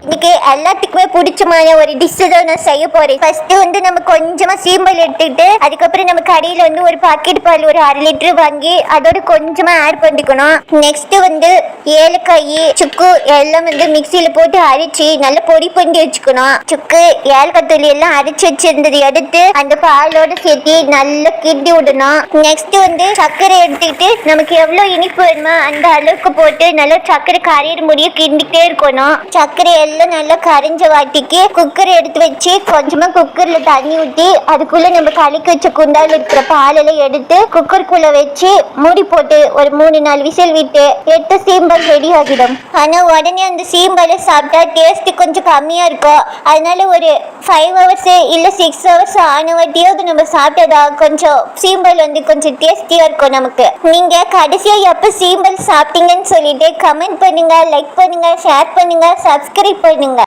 இன்னைக்கு எல்லாத்துக்குமே பிடிச்சமான ஒரு டிஷ் தான் நான் செய்ய போறேன். ஃபர்ஸ்ட் வந்து நம்ம கொஞ்சமா சீம்பல் எடுத்துக்கிட்டு அதுக்கப்புறம் நம்ம கடையில வந்து ஒரு பாக்கெட் பால் ஒரு அரை லிட்டர் வாங்கி அதோட கொஞ்சமா ஆட் பண்ணிக்கணும். நெக்ஸ்ட் வந்து ஏலக்காய் சுக்கு எல்லாம் வந்து மிக்சியில போட்டு அரைச்சி நல்லா பொடி பண்ணி வச்சுக்கணும். சுக்கு ஏலக்காய் தூள் எல்லாம் அரைச்சு வச்சிருந்தது எடுத்து அந்த பாலோட சேர்த்து நல்லா கிண்டி விடணும். நெக்ஸ்ட் வந்து சர்க்கரை எடுத்துக்கிட்டு நமக்கு எவ்வளவு இனிப்பு வேணுமோ அந்த அளவுக்கு போட்டு நல்லா சர்க்கரை கரையிற முடியும் கிண்டிக்கிட்டே இருக்கணும். சர்க்கரை எல்லாம் நல்லா கரைஞ்ச வாட்டிக்கு குக்கர் எடுத்து வச்சு கொஞ்சமா குக்கர்ல தண்ணி ஊற்றி அதுக்குள்ள நம்ம கலக்கி வச்ச குண்டால இருக்கிற பாலெல்லாம் எடுத்து குக்கருக்குள்ள வச்சு மூடி போட்டு ஒரு மூணு நாலு விசில் விட்டு எடுத்து சீம்பல் ரெடி ஆகிடும். ஆனா உடனே அந்த சீம்பலை சாப்பிட்டா டேஸ்ட் கொஞ்சம் கம்மியா இருக்கும். அதனால ஒரு ஃபைவ் ஹவர்ஸ் இல்ல சிக்ஸ் ஹவர்ஸ் ஆன வாட்டியாவது நம்ம சாப்பிட்டதா கொஞ்சம் சீம்பல் வந்து கொஞ்சம் டேஸ்டியா இருக்கும் நமக்கு. நீங்க கடைசியா எப்ப சீம்பல் சாப்பிட்டீங்கன்னு சொல்லிட்டு கமெண்ட் பண்ணுங்க லைக் பண்ணுங்க ஷேர் பண்ணுங்க சப்ஸ்கிரைப் பண்ணுங்க.